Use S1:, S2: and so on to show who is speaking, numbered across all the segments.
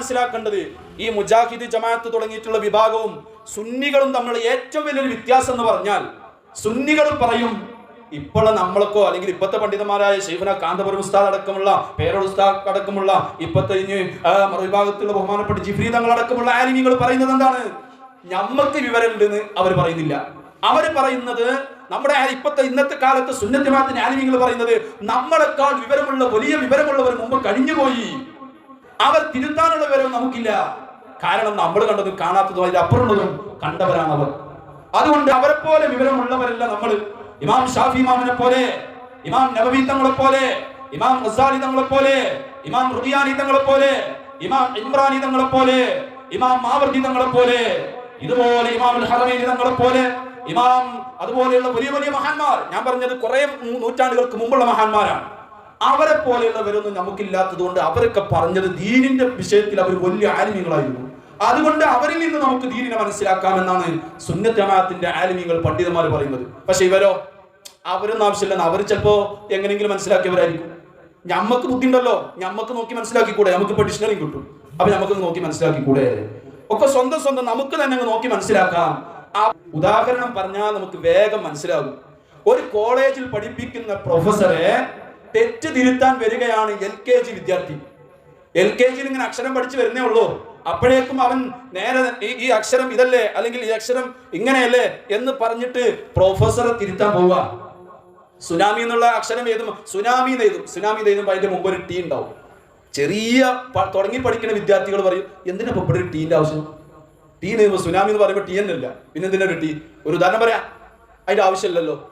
S1: മനസ്സിലാക്കേണ്ടത് ഈ മുജാഹിദ് ജമാഅത്ത് തുടങ്ങിയിട്ടുള്ള വിഭാഗവും സുന്നികളും തമ്മിൽ ഏറ്റവും വലിയൊരു വ്യത്യാസം എന്ന് പറഞ്ഞാൽ സുന്നികൾ പറയും ഇപ്പോൾ നമ്മൾക്കോ അല്ലെങ്കിൽ ഇപ്പോഴത്തെ പണ്ഡിതന്മാരായ ഷെയ്ഖുന കാന്തപുരം ഉസ്താദ് അടക്കമുള്ള പേരോട് ഉസ്താദ് അടക്കമുള്ള ഇപ്പോഴത്തെ ഇനി മറുവിഭാഗത്തിലുള്ള ബഹുമാനപ്പെട്ട ജിഫ്രി തങ്ങൾ അടക്കമുള്ള ആലിമികൾ പറയുന്നത് എന്താണ്? ഞമ്മക്ക് വിവരമുണ്ടെന്ന് അവർ പറയുന്നില്ല. അവർ പറയുന്നത് നമ്മുടെ ഇപ്പത്തെ ഇന്നത്തെ കാലത്ത് സുന്നത്തിമാത്തിന്റെ ആലിമികൾ പറയുന്നത് നമ്മളെക്കാൾ വിവരമുള്ള വലിയ വിവരമുള്ളവർ മുമ്പ് കഴിഞ്ഞുപോയി. അവർ തിരുത്താനുള്ള വിവരം നമുക്കില്ല. കാരണം നമ്മൾ കണ്ടതും കാണാത്തതും അതിന്റെ അപ്പുറമുള്ളതും കണ്ടവരാണ് അവർ. അതുകൊണ്ട് അവരെ പോലെ വിവരമുള്ളവരല്ല നമ്മൾ. ഇമാം ഷാഫി ഇമാമിനെ പോലെ ഇമാം നബവി തങ്ങളെ പോലെ ഇമാം ഗസാലി തങ്ങളെ പോലെ ഇമാം റുദിയാനി തങ്ങളെ പോലെ ഇമാം ഇമ്രാനി തങ്ങളെ പോലെ ഇമാം മാവർദി തങ്ങളെ പോലെ ഇതുപോലെ ഇമാം അൽ തങ്ങളെ പോലെ ഇമാം അതുപോലെയുള്ള വലിയ വലിയ മഹാന്മാർ. ഞാൻ പറഞ്ഞത് കുറെ നൂറ്റാണ്ടുകൾക്ക് മുമ്പുള്ള മഹാന്മാരാണ്. അവരെ പോലെയുള്ളവരൊന്നും നമുക്കില്ലാത്തത് കൊണ്ട് അവരൊക്കെ പറഞ്ഞത് ദീനിന്റെ വിഷയത്തിൽ അവർ വലിയ ആലിമ്യങ്ങളായിരുന്നു അതുകൊണ്ട് അവരിൽ നിന്ന് നമുക്ക് ദീനിനെ മനസ്സിലാക്കാമെന്നാണ് സുന്നത്ത് ജമാഅത്തിന്റെ ആലിമ്യങ്ങൾ പണ്ഡിതന്മാർ പറയുന്നത്. പക്ഷെ ഇവരോ? അവരൊന്നും ആവശ്യമില്ലെന്ന് അവർ ചിലപ്പോ എങ്ങനെയെങ്കിലും മനസ്സിലാക്കിയവരായിരിക്കും. ഞമ്മക്ക് ബുദ്ധി ഉണ്ടല്ലോ ഞമ്മക്ക് നോക്കി മനസ്സിലാക്കിക്കൂടെ? നമുക്ക് ഇപ്പൊ ഡിക്ഷണറി കിട്ടും. അപ്പൊ നമുക്ക് നോക്കി മനസ്സിലാക്കിക്കൂടെ? ഒക്കെ സ്വന്തം സ്വന്തം നമുക്ക് തന്നെ അങ്ങ് നോക്കി മനസ്സിലാക്കാം. ആ ഉദാഹരണം പറഞ്ഞാൽ നമുക്ക് വേഗം മനസ്സിലാകും. ഒരു കോളേജിൽ പഠിപ്പിക്കുന്ന പ്രൊഫസറെ തെറ്റ് തിരുത്താൻ വരികയാണ് എൽ കെ ജി വിദ്യാർത്ഥി. എൽ കെ ജിയിൽ ഇങ്ങനെ അക്ഷരം പഠിച്ചു വരുന്നേ ഉള്ളൂ. അപ്പോഴേക്കും അവൻ നേരെ ഈ അക്ഷരം ഇതല്ലേ? അല്ലെങ്കിൽ ഈ അക്ഷരം ഇങ്ങനെയല്ലേ? എന്ന് പറഞ്ഞിട്ട് പ്രൊഫസറെ തിരുത്താൻ പോവുക. സുനാമി എന്നുള്ള അക്ഷരം എഴുതും സുനാമി എന്ന് എഴുതും. സുനാമി എന്ന് എഴുതുമ്പോൾ അതിന്റെ മുമ്പ് ഒരു ടീ ഉണ്ടാവും. ചെറിയ തുടങ്ങി പഠിക്കുന്ന വിദ്യാർത്ഥികൾ പറയും എന്തിനാ ഇപ്പൊ ഇവിടെ ഒരു ടീന്റെ ആവശ്യം? ടീ എന്ന് സുനാമി എന്ന് പറയുമ്പോൾ ടീ എന്നല്ല പിന്നെ എന്തിനാ ഒരു ടീ? ഒരു ഉദാഹരണം പറയാം. അതിന്റെ ആവശ്യമില്ലല്ലോ.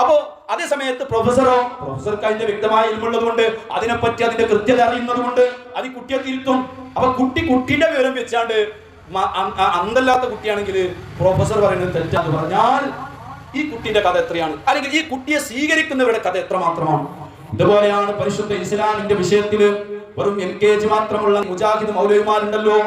S1: അപ്പോ അതേ സമയത്ത് പ്രൊഫസറോ പ്രൊഫസർക്ക് അതിന്റെ വ്യക്തമായ ഇരുമുള്ളതുകൊണ്ട് അതിനെപ്പറ്റി അതിന്റെ കൃത്യത അറിയുന്നതുകൊണ്ട് അത് കുട്ടിയെ തിരുത്തും. അപ്പൊ കുട്ടി കുട്ടിന്റെ വിവരം വെച്ചാണ്ട് അന്തല്ലാത്ത കുട്ടിയാണെങ്കിൽ പ്രൊഫസർ പറയുന്നത് തെറ്റാന്ന് പറഞ്ഞാൽ ഈ കുട്ടിയുടെ കഥ എത്രയാണ്? അല്ലെങ്കിൽ ഈ കുട്ടിയെ സ്വീകരിക്കുന്നവരുടെ കഥ എത്ര മാത്രമാണ്? ഇതുപോലെയാണ് പരിശുദ്ധ ഇസ്ലാമിന്റെ വിഷയത്തിൽ വെറും എൽ കെ ജി മാത്രമുള്ള മുജാഹിദ് മൗലവിമാരുണ്ടല്ലോ.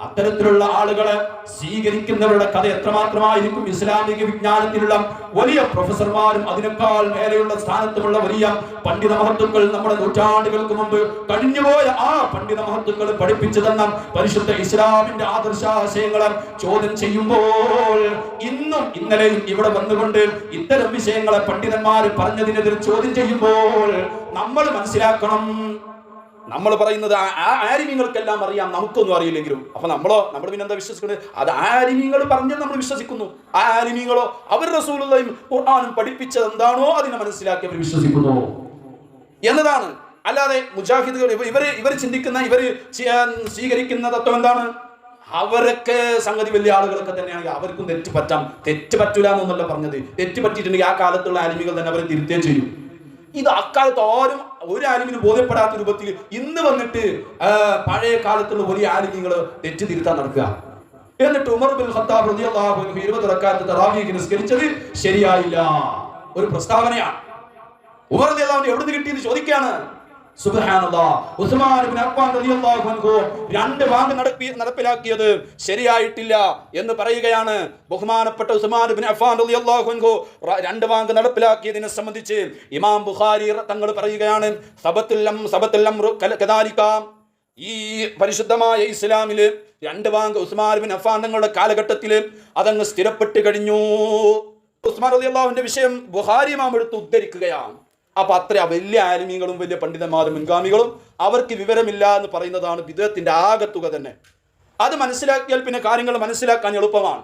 S1: അത്തരത്തിലുള്ള ആളുകളെ സ്വീകരിക്കുന്നവരുടെ കഥ എത്രമാത്രമായിരിക്കും ഇസ്ലാമിക വിജ്ഞാനത്തിലുള്ള വലിയ പ്രൊഫസർമാരും അതിനേക്കാൾ മേലെയുള്ള സ്ഥാനത്തുമുള്ള വലിയ പണ്ഡിത മഹത്തുക്കൾ നമ്മുടെ നൂറ്റാണ്ടുകൾക്ക് മുമ്പ് കഴിഞ്ഞുപോയ ആ പണ്ഡിത മഹത്തുക്കൾ പഠിപ്പിച്ചു തന്ന പരിശുദ്ധ ഇസ്ലാമിന്റെ ആദർശാശയങ്ങളെ ചോദ്യം ചെയ്യുമ്പോൾ ഇന്നും ഇന്നലെയും ഇവിടെ വന്നുകൊണ്ട് ഇത്തരം വിഷയങ്ങളെ പണ്ഡിതന്മാർ പറഞ്ഞതിനെതിരെ ചോദ്യം ചെയ്യുമ്പോൾ നമ്മൾ മനസ്സിലാക്കണം നമ്മൾ പറയുന്നത് ആ- ആരിമ്യങ്ങൾക്കെല്ലാം അറിയാം നമുക്കൊന്നും അറിയില്ലെങ്കിലും. അപ്പൊ നമ്മളോ നമ്മൾ പിന്നെ എന്താ വിശ്വസിക്കുന്നത് അത് ആരിമ്യങ്ങൾ പറഞ്ഞത് നമ്മൾ വിശ്വസിക്കുന്നു. ആ ആരിമ്യങ്ങളോ അവർ റസൂലുള്ളയും ഖുർആാനും പഠിപ്പിച്ചത് എന്താണോ അതിനെ മനസ്സിലാക്കി അവർ വിശ്വസിക്കുന്നു. എന്നതാണ്. അല്ലാതെ മുജാഹിദുകൾ ഇവർ ഇവർ ചിന്തിക്കുന്ന ഇവർ സ്വീകരിക്കുന്ന തത്വം എന്താണ്? അവരൊക്കെ സംഗതി വലിയ ആളുകളൊക്കെ തന്നെയാണെങ്കിൽ അവർക്കും തെറ്റ് പറ്റാം. തെറ്റ് പറ്റൂല എന്നൊന്നല്ല പറഞ്ഞത്. തെറ്റ് പറ്റിയിട്ടുണ്ടെങ്കിൽ ആ കാലത്തുള്ള ആലിമികൾ തന്നെ അവരെ തിരുത്തുകയും ചെയ്യും. ഇത് അക്കാലത്ത് ആരും ഒരു ആലിമിന് ബോധ്യപ്പെടാത്ത രൂപത്തിൽ ഇന്ന് വന്നിട്ട് പഴയ കാലത്തുള്ള വലിയ ആലിമിങ്ങൾ തെറ്റ് തിരുത്താൻ നടക്കുക. എന്നിട്ട് ഉമർ ബിൻ ഖത്താബ് റളിയല്ലാഹു അൻഹു ഇരുപത് റക്കാത്ത് തറാവീഹ് നിസ്കരിച്ചത് ശരിയായില്ല. ഒരു പ്രസ്താവനയാണ്. ഉമർ റളിയല്ലാഹു അൻഹു എവിടെ എവിടുന്ന് കിട്ടിയെന്ന് ചോദിക്കാണ് രണ്ട് വാങ്ക് നടപ്പി നടപ്പിലാക്കിയത് ശരിയായിട്ടില്ല എന്ന് പറയുകയാണ് ബഹുമാനപ്പെട്ട ഉസ്മാൻ ഇബ്നു അഫ്ഫാൻ റളിയല്ലാഹു രണ്ട് വാങ്ക് നടപ്പിലാക്കിയതിനെ സംബന്ധിച്ച് ഇമാം ബുഖാരി തങ്ങൾ പറയുകയാണ് സബത്തുല്ലം സബത്തുല്ലം കദാലിക. ഈ പരിശുദ്ധമായ ഇസ്ലാമിൽ രണ്ട് വാങ്ക് ഉസ്മാൻ ബിൻ അഫാൻ തങ്ങളുടെ കാലഘട്ടത്തിൽ അതങ്ങ് സ്ഥിരപ്പെട്ട് കഴിഞ്ഞു. ഉസ്മാൻ റളിയല്ലാഹുവിന്റെ വിഷയം ബുഹാരി ഇമാം എടുത്ത് ഉദ്ധരിക്കുകയാണ്. അപ്പൊ അത്ര വലിയ ആലിമീങ്ങളും വലിയ പണ്ഡിതന്മാരും മുൻഗാമികളും അവർക്ക് വിവരമില്ല എന്ന് പറയുന്നതാണ് വിദേഹത്തിന്റെ ആകത്തുക തന്നെ. അത് മനസ്സിലാക്കിയാൽ പിന്നെ കാര്യങ്ങൾ മനസ്സിലാക്കാൻ എളുപ്പമാണ്.